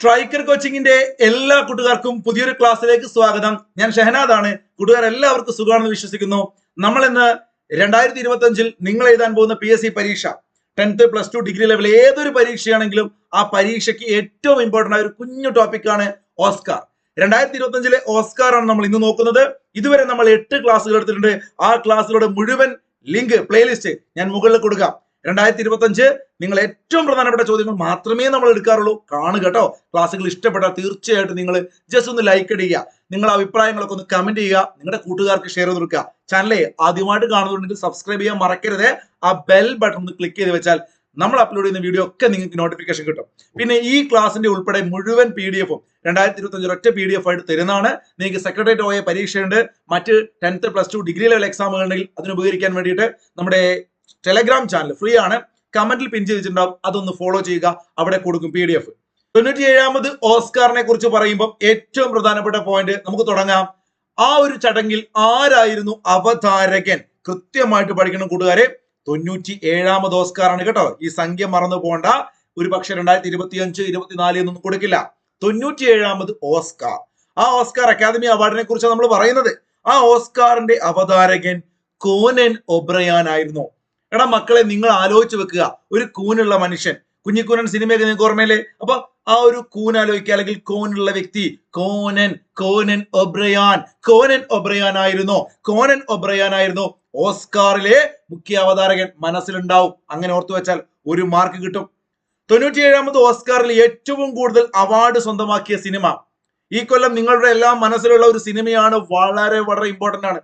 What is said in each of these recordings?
Striker കോച്ചിങ്ങിന്റെ എല്ലാ കൂട്ടുകാർക്കും പുതിയൊരു ക്ലാസ്സിലേക്ക് സ്വാഗതം. ഞാൻ ഷഹനാദാണ്. കൂട്ടുകാർ എല്ലാവർക്കും സുഖമാണെന്ന് വിശ്വസിക്കുന്നു. നമ്മൾ ഇന്ന് രണ്ടായിരത്തി ഇരുപത്തി അഞ്ചിൽ നിങ്ങൾ എഴുതാൻ പോകുന്ന പി എസ് സി പരീക്ഷ tenth plus two degree level ഏതൊരു പരീക്ഷയാണെങ്കിലും ആ പരീക്ഷയ്ക്ക് ഏറ്റവും ഇമ്പോർട്ടന്റ് ആയ ഒരു കുഞ്ഞു ടോപ്പിക്കാണ് ഓസ്കാർ. രണ്ടായിരത്തി ഇരുപത്തി അഞ്ചിലെ ഓസ്കാർ ആണ് നമ്മൾ ഇന്ന് നോക്കുന്നത്. ഇതുവരെ നമ്മൾ എട്ട് ക്ലാസ്സുകൾ എടുത്തിട്ടുണ്ട്. ആ ക്ലാസ്സുകളുടെ മുഴുവൻ ലിങ്ക് പ്ലേലിസ്റ്റ് ഞാൻ മുകളിൽ കൊടുക്കാം. രണ്ടായിരത്തി ഇരുപത്തഞ്ച് നിങ്ങൾ ഏറ്റവും പ്രധാനപ്പെട്ട ചോദ്യങ്ങൾ മാത്രമേ നമ്മൾ എടുക്കാറുള്ളൂ. കാണുക കേട്ടോ. ക്ലാസ്സുകൾ ഇഷ്ടപ്പെട്ടാൽ തീർച്ചയായിട്ടും നിങ്ങൾ ജസ്റ്റ് ഒന്ന് ലൈക്ക് അടിക്കുക നിങ്ങളുടെ അഭിപ്രായങ്ങളൊക്കെ ഒന്ന് കമന്റ് ചെയ്യുക. നിങ്ങളുടെ കൂട്ടുകാർക്ക് ഷെയർ ചെയ്ത് കൊടുക്കുക. ചാനലെ ആദ്യമായിട്ട് കാണുന്നുണ്ടെങ്കിൽ സബ്സ്ക്രൈബ് ചെയ്യാൻ മറക്കരുത്. ആ ബെൽ ബട്ടൺ ഒന്ന് ക്ലിക്ക് ചെയ്ത് വെച്ചാൽ നമ്മൾ അപ്ലോഡ് ചെയ്യുന്ന വീഡിയോ ഒക്കെ നിങ്ങൾക്ക് നോട്ടിഫിക്കേഷൻ കിട്ടും. പിന്നെ ഈ ക്ലാസിന്റെ ഉൾപ്പെടെ മുഴുവൻ പി ഡി എഫും രണ്ടായിരത്തി ഇരുപത്തി അഞ്ചിൽ ഒറ്റ പി ഡി എഫ് ആയിട്ട് തരുന്നതാണ്. നിങ്ങൾക്ക് സെക്രട്ടേറിയറ്റ് പോയ പരീക്ഷയുണ്ട്. മറ്റ് tenth plus two degree level എക്സാമുകൾ ഉണ്ടെങ്കിൽ അതിന് ഉപകരിക്കാൻ വേണ്ടിയിട്ട് നമ്മുടെ ടെലഗ്രാം ചാനൽ ഫ്രീ ആണ്. കമന്റിൽ പിൻ ചെയ്തിട്ടുണ്ടാവും. അതൊന്ന് ഫോളോ ചെയ്യുക. അവിടെ കൊടുക്കും പി ഡി എഫ് തൊണ്ണൂറ്റി ഏഴാമത് ഓസ്കാറിനെ കുറിച്ച് പറയുമ്പോൾ ഏറ്റവും പ്രധാനപ്പെട്ട പോയിന്റ് നമുക്ക് തുടങ്ങാം. ആ ഒരു ചടങ്ങിൽ ആരായിരുന്നു അവതാരകൻ? കൃത്യമായിട്ട് പഠിക്കണം കൂട്ടുകാരെ. തൊണ്ണൂറ്റി ഏഴാമത് ഓസ്കാറാണ് കേട്ടോ. ഈ സംഖ്യ മറന്നു പോകണ്ട ഒരു പക്ഷെ രണ്ടായിരത്തി ഇരുപത്തി അഞ്ച് ഇരുപത്തിനാല് എന്നൊന്നും കൊടുക്കില്ല. തൊണ്ണൂറ്റി ഏഴാമത് ഓസ്കാർ. ആ ഓസ്കാർ അക്കാദമി അവാർഡിനെ കുറിച്ചാണ് നമ്മൾ പറയുന്നത്. ആ ഓസ്കാറിന്റെ അവതാരകൻ കോനൻ ഒബ്രയാൻ ആയിരുന്നു. എടാ മക്കളെ നിങ്ങൾ ആലോചിച്ച് വെക്കുക. ഒരു കൂനുള്ള മനുഷ്യൻ. കുഞ്ഞിക്കൂനൻ സിനിമയൊക്കെ നിങ്ങൾക്ക് ഓർമ്മയില്ലേ? അപ്പൊ ആ ഒരു കൂൻ ആലോചിക്കുക. അല്ലെങ്കിൽ കോനുള്ള വ്യക്തി. Conan Conan O'Brien. Conan O'Brien ആയിരുന്നു. കോനൻ ഒബ്രയാൻ ആയിരുന്നു. ഓസ്കാറിലെ മുഖ്യ അവതാരകൻ. മനസ്സിലുണ്ടാവും. അങ്ങനെ ഓർത്തു വെച്ചാൽ ഒരു മാർക്ക് കിട്ടും. തൊണ്ണൂറ്റിയേഴാമത് ഓസ്കാറിൽ ഏറ്റവും കൂടുതൽ അവാർഡ് സ്വന്തമാക്കിയ സിനിമ. ഈ കൊല്ലം നിങ്ങളുടെ എല്ലാം മനസ്സിലുള്ള ഒരു സിനിമയാണ് വളരെ വളരെ ഇമ്പോർട്ടന്റ് ആണ്.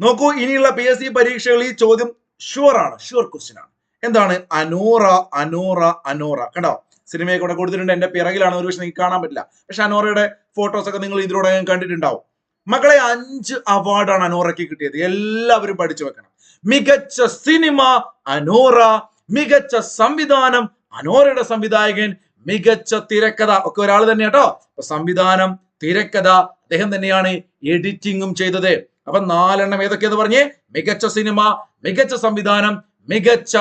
നോക്കൂ ഇനിയുള്ള പി എസ് സി പരീക്ഷകൾ ഈ ചോദ്യം ഷുവർ ആണ്. ഷുവർ ക്വസ്റ്റ്യൻ ആണ്. എന്താണ്? Anora Anora Anora. കണ്ടോ? സിനിമയൊക്കെ കൂടെ കൊടുത്തിട്ടുണ്ട്. എന്റെ പിറകിലാണ് ഒരു പക്ഷെ നിങ്ങൾക്ക് കാണാൻ പറ്റില്ല. പക്ഷെ അനോറയുടെ ഫോട്ടോസ് ഒക്കെ നിങ്ങൾ ഇതിലൂടെ കണ്ടിട്ടുണ്ടാവും. മക്കളെ അഞ്ച് അവാർഡാണ് അനോറയ്ക്ക് കിട്ടിയത്. എല്ലാവരും പഠിച്ചു വെക്കണം. മികച്ച സിനിമ അനോറ. മികച്ച സംവിധാനം അനോറയുടെ സംവിധായകൻ മികച്ച തിരക്കഥ. ഒക്കെ ഒരാൾ തന്നെ കേട്ടോ സംവിധാനം തിരക്കഥ അദ്ദേഹം തന്നെയാണ് എഡിറ്റിംഗും ചെയ്തത്. അപ്പൊ നാലെണ്ണം ഏതൊക്കെയെന്ന് പറഞ്ഞേ? മികച്ച സിനിമ മികച്ച സംവിധാനം മികച്ച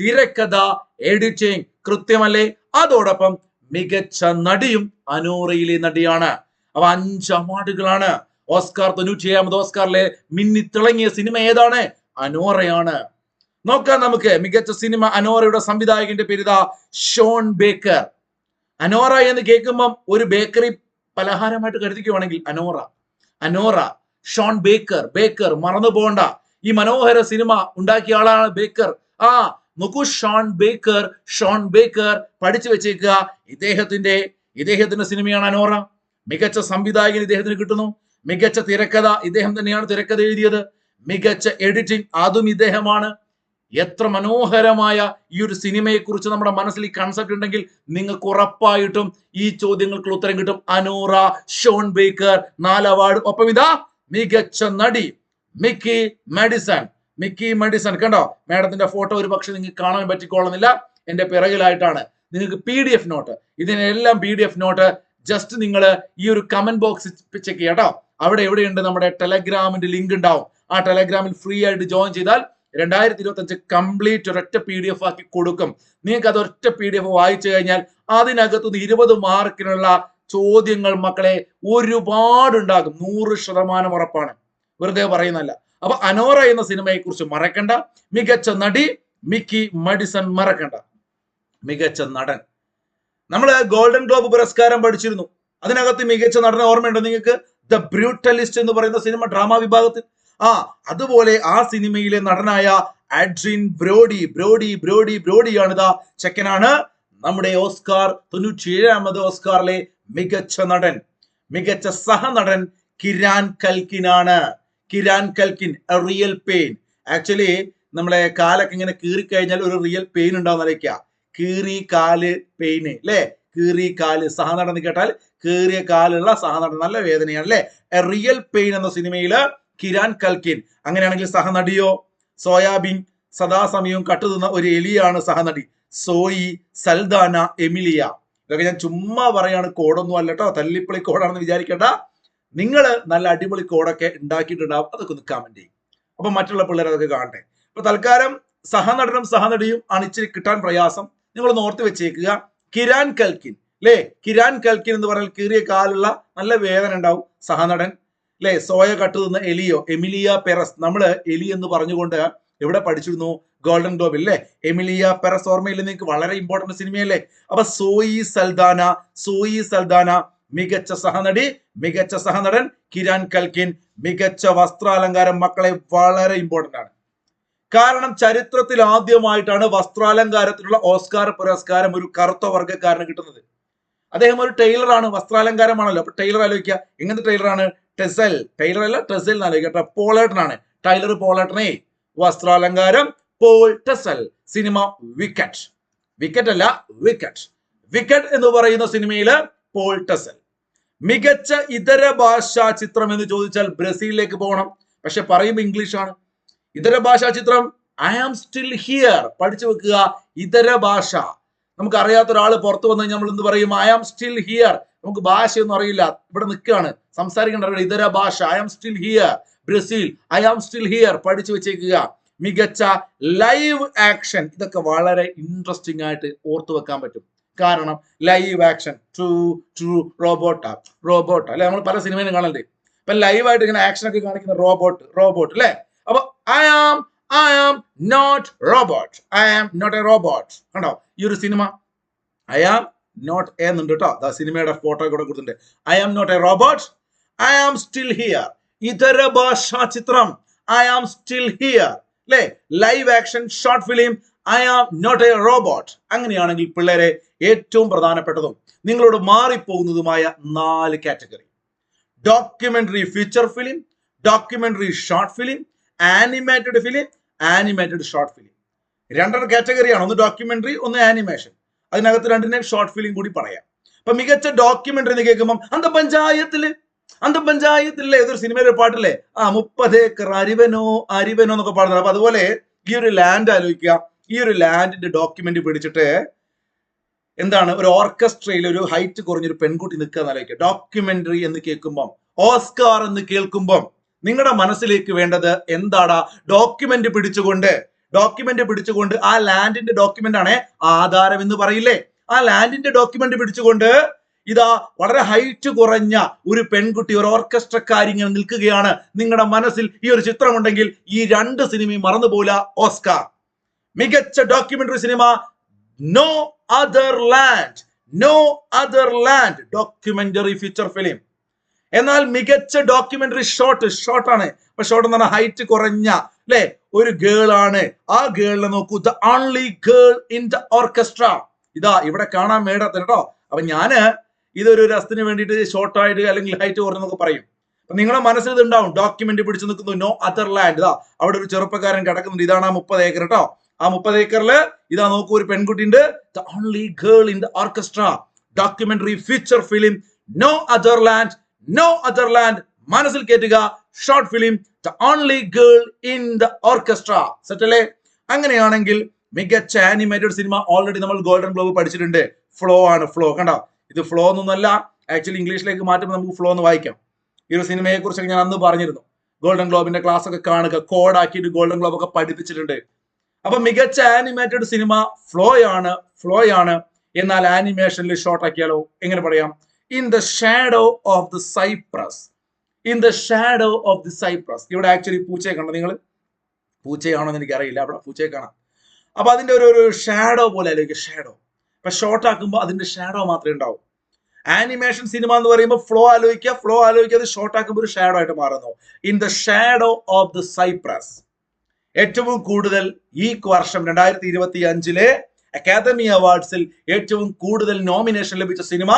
തിരക്കഥ എഡിറ്റിംഗ് കൃത്യമല്ലേ? അതോടൊപ്പം മികച്ച നടിയും അനോറയിലെ നടിയാണ്. അപ്പൊ അഞ്ച് അവാർഡുകളാണ്. ഓസ്കാർ തൊണ്ണൂറ്റിയേഴാമത് ഓസ്കാറിലെ മിന്നി തിളങ്ങിയ സിനിമ ഏതാണ്? അനോറയാണ്. നോക്കാം നമുക്ക് മികച്ച സിനിമ അനോറയുടെ സംവിധായകന്റെ പേരിതാ ഷോൺ ബേക്കർ. അനോറ എന്ന് കേൾക്കുമ്പം ഒരു ബേക്കറി പലഹാരമായിട്ട് കരുതിക്കുവാണെങ്കിൽ Anora. Anora. Sean Baker Baker മറന്നു പോകണ്ട ഈ മനോഹര സിനിമ ഉണ്ടാക്കിയ ആളാണ് ബേക്കർ. ആ നോക്കൂ ഷോൺ ബേക്കർ ഷോൺ ബേക്കർ പഠിച്ചു വെച്ചേക്കുക. ഇദ്ദേഹത്തിന്റെ ഇദ്ദേഹത്തിന്റെ സിനിമയാണ് അനോറ. മികച്ച സംവിധായകൻ ഇദ്ദേഹത്തിന് കിട്ടുന്നു. മികച്ച തിരക്കഥ ഇദ്ദേഹം തന്നെയാണ് തിരക്കഥ എഴുതിയത്. മികച്ച എഡിറ്റിംഗ് അതും ഇദ്ദേഹമാണ്. എത്ര മനോഹരമായ ഈ ഒരു സിനിമയെക്കുറിച്ച് നമ്മുടെ മനസ്സിൽ ഈ കൺസെപ്റ്റ് ഉണ്ടെങ്കിൽ നിങ്ങൾക്ക് ഉറപ്പായിട്ടും ഈ ചോദ്യങ്ങൾക്കുള്ള ഉത്തരം കിട്ടും. അനോറ ഷോൺ ബേക്കർ നാല് അവാർഡ് ഒപ്പം ഇതാ മികച്ച നടി മിക്കി മെഡിസൺ. മിക്കി മെഡിസൺ. കണ്ടോ? മാഡത്തിന്റെ ഫോട്ടോ ഒരു പക്ഷെ നിങ്ങൾക്ക് കാണാൻ പറ്റിക്കോളുന്നില്ല. എന്റെ പിറകിലായിട്ടാണ്. നിങ്ങൾക്ക് പി ഡി എഫ് നോട്ട്. ഇതിനെല്ലാം P D F note. Just നിങ്ങൾ ഈ ഒരു കമന്റ് ബോക്സ് ചെക്ക് ചെയ്യാം കേട്ടോ. അവിടെ എവിടെയുണ്ട് നമ്മുടെ ടെലഗ്രാമിന്റെ ലിങ്ക് ഉണ്ടാവും. ആ ടെലഗ്രാമിൽ ഫ്രീ ആയിട്ട് ജോയിൻ ചെയ്താൽ രണ്ടായിരത്തി ഇരുപത്തി അഞ്ച് കംപ്ലീറ്റ് ഒരൊറ്റ പി ഡി എഫ് ആക്കി കൊടുക്കും. നിങ്ങൾക്ക് അത് ഒറ്റ പി ഡി എഫ് വായിച്ചു കഴിഞ്ഞാൽ അതിനകത്തുനിന്ന് ഇരുപത് മാർക്കിനുള്ള ചോദ്യങ്ങൾ മക്കളെ ഒരുപാടുണ്ടാകും. നൂറ് ശതമാനം ഉറപ്പാണ്. വെറുതെ പറയുന്നല്ല അപ്പൊ അനോറ എന്ന സിനിമയെ കുറിച്ച് മറക്കണ്ട. മികച്ച നടി മിക്കി മഡിസൺ മറക്കണ്ട. മികച്ച നടൻ. നമ്മൾ ഗോൾഡൻ ഗ്ലോബ് പുരസ്കാരം പഠിച്ചിരുന്നു. അതിനകത്ത് മികച്ച നടനെ ഓർമ്മയുണ്ടോ നിങ്ങൾക്ക്? ദ ബ്രൂട്ടലിസ്റ്റ് എന്ന് പറയുന്ന സിനിമ ഡ്രാമ വിഭാഗത്തിൽ. ആ അതുപോലെ ആ സിനിമയിലെ നടനായ അഡ്രിൻ ബ്രോഡി. ബ്രോഡി ബ്രോഡി ബ്രോഡിയാണ് ഇതാ ചെക്കനാണ്. നമ്മുടെ ഓസ്കാർ തൊണ്ണൂറ്റി ഏഴാമത് ഓസ്കാറിലെ മികച്ച നടൻ മികച്ച സഹനടൻ കിരാൻ കൽക്കിൻ ആണ് Kieran Culkin real pain actually നമ്മളെ കാലൊക്കെ ഇങ്ങനെ കീറി കഴിഞ്ഞാൽ ഒരു റിയൽ പെയിൻ ഉണ്ടാവും നിലയ്ക്ക കീറി കാൽ പെയിന് അല്ലേ കീറി കാൽ സഹനടൻ കേട്ടാൽ കീറിയ കാലുള്ള സഹനടൻ നല്ല വേദനയാണ് അല്ലേ റിയൽ പെയിൻ എന്ന സിനിമയിൽ കിരാൻ കൽക്കിൻ. അങ്ങനെയാണെങ്കിൽ സഹനടിയോ? സോയാബീൻ സദാസമയവും കട്ടുതുന്ന ഒരു എലിയാണ് സഹനടി. സോയി സൽദാന എമിലിയ. ഇതൊക്കെ ഞാൻ ചുമ്മാ പറയാണ് കോഡൊന്നും അല്ല കേട്ടോ തല്ലിപ്പൊളി കോഡാണെന്ന് വിചാരിക്കേണ്ട. നിങ്ങൾ നല്ല അടിപൊളി കോഡൊക്കെ ഉണ്ടാക്കിയിട്ടുണ്ടാവും. അതൊക്കെ ഒന്ന് കമന്റ് ചെയ്യും. അപ്പൊ മറ്റുള്ള പിള്ളേർ അതൊക്കെ കാണട്ടെ. അപ്പൊ തൽക്കാലം സഹനടനും സഹനടിയും ആണ് ഇച്ചിരി കിട്ടാൻ പ്രയാസം. നിങ്ങൾ ഓർത്ത് വെച്ചേക്കുക. കിരാൻ കൽക്കിൻ. അല്ലേ കിരാൻ കൽക്കിൻ എന്ന് പറഞ്ഞാൽ കീറിയ കാലുള്ള നല്ല വേദന ഉണ്ടാവും സഹനടൻ. അല്ലെ സോയ കട്ടുന്ന എലിയോ? Emilia Perez. നമ്മൾ എലി എന്ന് പറഞ്ഞുകൊണ്ട് എവിടെ പഠിച്ചിരുന്നു? ഗോൾഡൻ ഗ്ലോബ് അല്ലേ എമിലിയ പെറസ് നിങ്ങൾക്ക്? വളരെ ഇമ്പോർട്ടന്റ് സിനിമയല്ലേ? അപ്പൊ സോയി സൽദാന സോയി സൽദാന മികച്ച സഹനടി മികച്ച സഹനടൻ കിരാൻ കൽക്കിൻ മികച്ച വസ്ത്രാലങ്കാരം മക്കളെ വളരെ ഇമ്പോർട്ടന്റ് ആണ്. കാരണം ചരിത്രത്തിൽ ആദ്യമായിട്ടാണ് വസ്ത്രാലങ്കാരത്തിനുള്ള ഓസ്കാർ പുരസ്കാരം ഒരു കറുത്ത വർഗക്കാരന് കിട്ടുന്നത്. അദ്ദേഹം ഒരു ടൈലറാണ് വസ്ത്രാലങ്കാരമാണല്ലോ. അപ്പൊ ടൈലർ ആലോചിക്കുക. എങ്ങനത്തെ ടൈലറാണ്? ടെസൽ. ടൈലർ അല്ല ടെസൽ എന്ന് ആലോചിക്കട്ടെ പോളേട്ടനാണ്. ടൈലർ പോളേട്ടനെ വസ്ത്രാലങ്കാരം Paul Tazewell cinema wicket. Wicket അല്ല വിക്കറ്റ്. വിക്കറ്റ് എന്ന് പറയുന്ന സിനിമയിൽ പോൾ ടെസൽ. മികച്ച ഇതര ഭാഷാ ചിത്രം എന്ന് ചോദിച്ചാൽ ബ്രസീലിലേക്ക് പോകണം. പക്ഷെ പറയുമ്പോൾ ഇംഗ്ലീഷാണ്. ഇതര ഭാഷാ ചിത്രം ഐ ആം സ്റ്റിൽ ഹിയർ പഠിച്ചു വെക്കുക ഇതര ഭാഷ. നമുക്ക് അറിയാത്ത ഒരാൾ പുറത്തു വന്നു കഴിഞ്ഞാൽ നമ്മൾ എന്ത് പറയും? ഐ ആം സ്റ്റിൽ ഹിയർ നമുക്ക് ഭാഷയൊന്നും അറിയില്ല. ഇവിടെ നിൽക്കുകയാണ്. സംസാരിക്കേണ്ട ഇതര ഭാഷ I am still here Brazil I am still here പഠിച്ചു വെച്ചേക്കുക. മികച്ച ലൈവ് ആക്ഷൻ ഇതൊക്കെ വളരെ ഇൻട്രസ്റ്റിംഗ് ആയിട്ട് ഓർത്തു വെക്കാൻ പറ്റും. കാരണം live action true true robot robot അല്ലെ? നമ്മൾ പല സിനിമയിലും കാണണ്ടേ ഇപ്പൊ ലൈവായിട്ട് ഇങ്ങനെ ആക്ഷൻ ഒക്കെ കാണിക്കുന്ന റോബോട്ട് റോബോട്ട് അല്ലെ? അപ്പൊ I am I am not robot I am not a robot കണ്ടോ? ഈ ഒരു സിനിമ ഐ ആം നോട്ട് എന്നുണ്ട് കേട്ടോ. സിനിമയുടെ ഫോട്ടോ കൂടെ കൊടുത്തിട്ടുണ്ട്. I am not a robot I am still here ഇതര ഭാഷാ ചിത്രം. ഐ ആം സ്റ്റിൽ ഹിയർ അല്ലേ live action short film I am not a robot അങ്ങനെയാണെങ്കിൽ പിള്ളേരെ ഏറ്റവും പ്രധാനപ്പെട്ടതും നിങ്ങളോട് മാറിപ്പോകുന്നതുമായ നാല് category. Documentary feature film documentary short film animated film animated short film രണ്ടര കാറ്റഗറിയാണ്. ഒന്ന് ഡോക്യുമെന്ററി ഒന്ന് ആനിമേഷൻ അതിനകത്ത് രണ്ടിനെ ഷോർട്ട് ഫിലിം കൂടി പറയാം. അപ്പൊ മികച്ച ഡോക്യുമെന്ററി എന്ന് കേൾക്കുമ്പോൾ അന്ത പഞ്ചായത്തിൽ? അന്ത പഞ്ചായത്തിലെ ഏതൊരു സിനിമയിലെ പാട്ടില്ലേ? ആ മുപ്പത് ഏക്കർ അരിവനോ അരിവനോ എന്നൊക്കെ പാടുന്നത്. അപ്പൊ അതുപോലെ ഈ ഒരു ലാൻഡ് ആലോചിക്കുക. ഈ ഒരു ലാൻഡിന്റെ ഡോക്യുമെന്റ് പിടിച്ചിട്ട് എന്താണ്? ഒരു ഓർക്കസ്ട്രയിൽ ഒരു ഹൈറ്റ് കുറഞ്ഞൊരു പെൺകുട്ടി നിൽക്കുക എന്നാലോചിക്കുക ഡോക്യുമെന്ററി എന്ന് കേൾക്കുമ്പം ഓസ്കാർ എന്ന് കേൾക്കുമ്പം നിങ്ങളുടെ മനസ്സിലേക്ക് വേണ്ടത് എന്താടാ? ഡോക്യുമെന്റ് പിടിച്ചുകൊണ്ട് ഡോക്യുമെന്റ് പിടിച്ചുകൊണ്ട് ആ ലാൻഡിന്റെ ഡോക്യുമെന്റ് ആണ് ആധാരം എന്ന് പറയില്ലേ? ആ ലാൻഡിന്റെ ഡോക്യുമെന്റ് പിടിച്ചുകൊണ്ട് ഇതാ വളരെ ഹൈറ്റ് കുറഞ്ഞ ഒരു പെൺകുട്ടി ഒരു ഓർക്കസ്ട്രക്കാരി ഇങ്ങനെ നിൽക്കുകയാണ്. നിങ്ങളുടെ മനസ്സിൽ ഈ ഒരു ചിത്രമുണ്ടെങ്കിൽ ഈ രണ്ട് സിനിമയും മറന്നുപോല ഓസ്കാർ. മികച്ച documentary cinema no other land no other land documentary feature film എന്നാൽ മികച്ച ഡോക്യുമെന്ററി ഷോട്ട് ഷോട്ടാണ് അപ്പൊ ഷോട്ട് എന്ന് പറഞ്ഞാൽ ഹൈറ്റ് കുറഞ്ഞ അല്ലെ? ഒരു ഗേൾ ആണ്. ആ ഗേളിനെ നോക്കൂ. The only girl in the orchestra ഇതാ ഇവിടെ കാണാൻ മേടത്ത് കേട്ടോ അപ്പൊ ഞാൻ ഇതൊരു രസത്തിന് വേണ്ടിയിട്ട് ഷോർട്ടായിട്ട് അല്ലെങ്കിൽ ഹൈറ്റ് കുറഞ്ഞെന്നൊക്കെ പറയും. അപ്പൊ നിങ്ങളുടെ മനസ്സിൽ ഇത് ഉണ്ടാവും ഡോക്യുമെന്റ് പിടിച്ചു നിൽക്കുന്നു. നോ അതർ ലാൻഡ് ഇതാ അവിടെ ഒരു ചെറുപ്പക്കാരൻ കിടക്കുന്നുണ്ട്. ഇതാണ് ആ മുപ്പത് ഏക്കർ കേട്ടോ ആ മുപ്പത് ഏക്കറിൽ ഇതാ നോക്കൂ ഒരു പെൺകുട്ടി ഉണ്ട് the only girl in the orchestra documentary feature film no other land no other land മനസ്സിൽ കേറ്റുക. Short film the only girl in the orchestra set അല്ലേ? അങ്ങനെയാണെങ്കിൽ മികച്ച ആനിമേറ്റഡ് സിനിമ ഓൾറെഡി നമ്മൾ ഗോൾഡൻ ഗ്ലോബ് പഠിച്ചിട്ടുണ്ട്. ഫ്ലോ ആണ് ഫ്ലോ കണ്ടോ? ഇത് ഫ്ലോ എന്നൊന്നല്ല ആക്ച്വലി ഇംഗ്ലീഷിലേക്ക് മാറ്റുമ്പോൾ നമുക്ക് ഫ്ലോ എന്ന് വായിക്കാം. ഈ ഒരു സിനിമയെ കുറിച്ചൊക്കെ ഞാൻ അന്ന് പറഞ്ഞിരുന്നു. ഗോൾഡൻ ഗ്ലോബിന്റെ ക്ലാസ് ഒക്കെ കാണുക കോഡാക്കിയിട്ട് ഗോൾഡൻ ഗ്ലോബ് ഒക്കെ പഠിപ്പിച്ചിട്ടുണ്ട്. അപ്പൊ മികച്ച ആനിമേറ്റഡ് സിനിമ ഫ്ലോ ആണ് ഫ്ലോ ആണ്. എന്നാൽ ആനിമേഷനിൽ ഷോർട്ട് ആക്കിയാലോ? എങ്ങനെ പറയാം? In the shadow of the cypress in the shadow of the cypress ഇവിടെ ആക്ച്വലി പൂച്ചയെ കണ്ടോ നിങ്ങൾ പൂച്ചയാണോ എന്ന് എനിക്കറിയില്ല. അവിടെ പൂച്ചയെ കാണാം. അപ്പൊ അതിന്റെ ഒരു ഒരു ഷാഡോ പോലെ ആലോചിക്കുക ഷാഡോ അപ്പൊ ഷോർട്ട് ആക്കുമ്പോൾ അതിന്റെ ഷാഡോ മാത്രമേ ഉണ്ടാവും. ആനിമേഷൻ സിനിമ എന്ന് പറയുമ്പോൾ ഫ്ലോ ആലോചിക്കുക ഫ്ലോ ആലോചിക്കാതെ ഷോർട്ട് ആക്കുമ്പോൾ ഒരു ഷാഡോ ആയിട്ട് മാറുന്നു. In the shadow of the cypress ഏറ്റവും കൂടുതൽ ഈ വർഷം രണ്ടായിരത്തി ഇരുപത്തി അഞ്ചിലെ അക്കാദമി അവാർഡ്സിൽ ഏറ്റവും കൂടുതൽ നോമിനേഷൻ ലഭിച്ച സിനിമ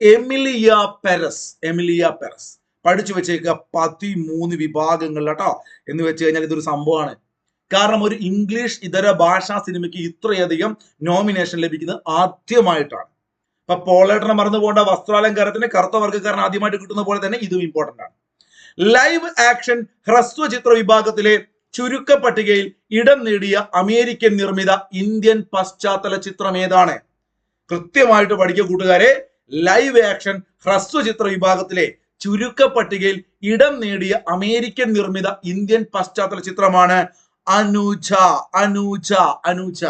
എമിലിയ പെരസ് എമിലിയ പെരസ് പഠിച്ചു വെച്ചേക്കുക പതിമൂന്ന് വിഭാഗങ്ങൾ കേട്ടോ എന്ന് വെച്ച് കഴിഞ്ഞാൽ ഇതൊരു സംഭവമാണ്. കാരണം ഒരു ഇംഗ്ലീഷ് ഇതര ഭാഷാ സിനിമയ്ക്ക് ഇത്രയധികം നോമിനേഷൻ ലഭിക്കുന്നത് ആദ്യമായിട്ടാണ്. ഇപ്പൊ പോളേട്ടനെ മറന്നു പോകേണ്ട വസ്ത്രാലങ്കാരത്തിന് കറുത്ത വർഗക്കാരൻ ആദ്യമായിട്ട് കിട്ടുന്ന പോലെ തന്നെ ഇതും ഇമ്പോർട്ടന്റ് ആണ്. ലൈവ് ആക്ഷൻ ഹ്രസ്വ ചിത്ര വിഭാഗത്തിലെ ചുരുക്ക പട്ടികയിൽ ഇടം നേടിയ അമേരിക്കൻ നിർമ്മിത ഇന്ത്യൻ പശ്ചാത്തല ചിത്രം ഏതാണ്? കൃത്യമായിട്ട് പഠിക്കുക കൂട്ടുകാരെ ലൈവ് ആക്ഷൻ ഹ്രസ്വ ചിത്ര വിഭാഗത്തിലെ ചുരുക്ക പട്ടികയിൽ ഇടം നേടിയ അമേരിക്കൻ നിർമ്മിത ഇന്ത്യൻ പശ്ചാത്തല ചിത്രമാണ് അനുജ അനുജ അനുജ.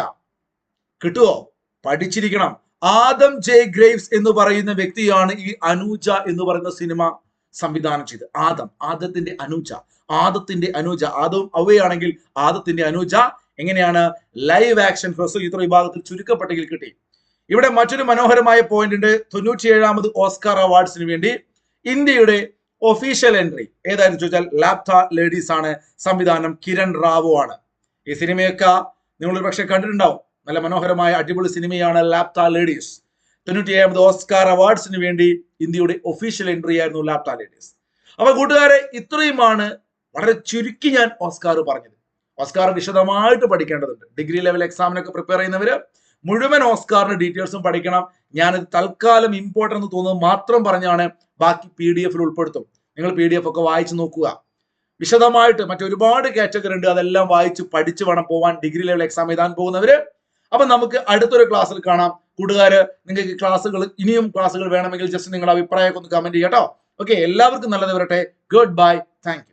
കിട്ടുവോ? പഠിച്ചിരിക്കണം. ആദം ജെ ഗ്രേവ്സ് എന്ന് പറയുന്ന വ്യക്തിയാണ് ഈ അനുജ എന്ന് പറയുന്ന സിനിമ സംവിധാനം ചെയ്തത്. ആദം ആദത്തിന്റെ അനുജ ആദത്തിന്റെ അനുജ. ആദവും അവയാണെങ്കിൽ ആദത്തിന്റെ അനുജ. എങ്ങനെയാണ്? ലൈവ് ആക്ഷൻ ചിത്ര വിഭാഗത്തിൽ ചുരുക്കപ്പെട്ടെങ്കിൽ കിട്ടി. ഇവിടെ മറ്റൊരു മനോഹരമായ പോയിന്റ് ഉണ്ട്. തൊണ്ണൂറ്റിയേഴാമത് ഓസ്കാർ അവാർഡ്സിന് വേണ്ടി ഇന്ത്യയുടെ ഒഫീഷ്യൽ എൻട്രി ഏതായിരുന്നു ചോദിച്ചാൽ ലാപ്ട ലേഡീസ് ആണ്. സംവിധാനം കിരൺ റാവു ആണ്. ഈ സിനിമയൊക്കെ നിങ്ങൾ പക്ഷേ കണ്ടിട്ടുണ്ടാവും. നല്ല മനോഹരമായ അടിപൊളി സിനിമയാണ് ലാപ്ട ലേഡീസ് തൊണ്ണൂറ്റിയേഴാമത് ഓസ്കാർ അവാർഡ്സിന് വേണ്ടി ഇന്ത്യയുടെ ഒഫീഷ്യൽ എൻട്രി ആയിരുന്നു ലാപ്ട ലേഡീസ് അപ്പൊ കൂട്ടുകാരെ ഇത്രയുമാണ് വളരെ ചുരുക്കി ഞാൻ ഓസ്കാർ പറഞ്ഞത്. ഓസ്കാർ വിശദമായിട്ട് പഠിക്കേണ്ടതുണ്ട്. ഡിഗ്രി ലെവൽ എക്സാമിനൊക്കെ പ്രിപ്പയർ ചെയ്യുന്നവര് മുഴുവൻ ഓസ്കാറിന്റെ ഡീറ്റെയിൽസും പഠിക്കണം. ഞാനിത് തൽക്കാലം ഇമ്പോർട്ടന്റ് എന്ന് തോന്നുന്നത് മാത്രം പറഞ്ഞാണ് ബാക്കി പി ഡി എഫിൽ ഉൾപ്പെടുത്തും. നിങ്ങൾ പി ഡി എഫ് ഒക്കെ വായിച്ചു നോക്കുക. വിശദമായിട്ട് മറ്റൊരുപാട് കാറ്റഗറി ഉണ്ട്. അതെല്ലാം വായിച്ച് പഠിച്ച് വേണം പോവാൻ. ഡിഗ്രി ലെവൽ എക്സാം എഴുതാൻ പോകുന്നവര്. അപ്പൊ നമുക്ക് അടുത്തൊരു ക്ലാസ്സിൽ കാണാം. കൂട്ടുകാര് നിങ്ങൾക്ക് ക്ലാസ്സുകൾ ഇനിയും ക്ലാസ്സുകൾ വേണമെങ്കിൽ ജസ്റ്റ് നിങ്ങളുടെ അഭിപ്രായമൊക്കെ ഒന്ന് കമന്റ് ചെയ്യട്ടോ ഓക്കെ എല്ലാവർക്കും നല്ലത് വരട്ടെ. Good bye thank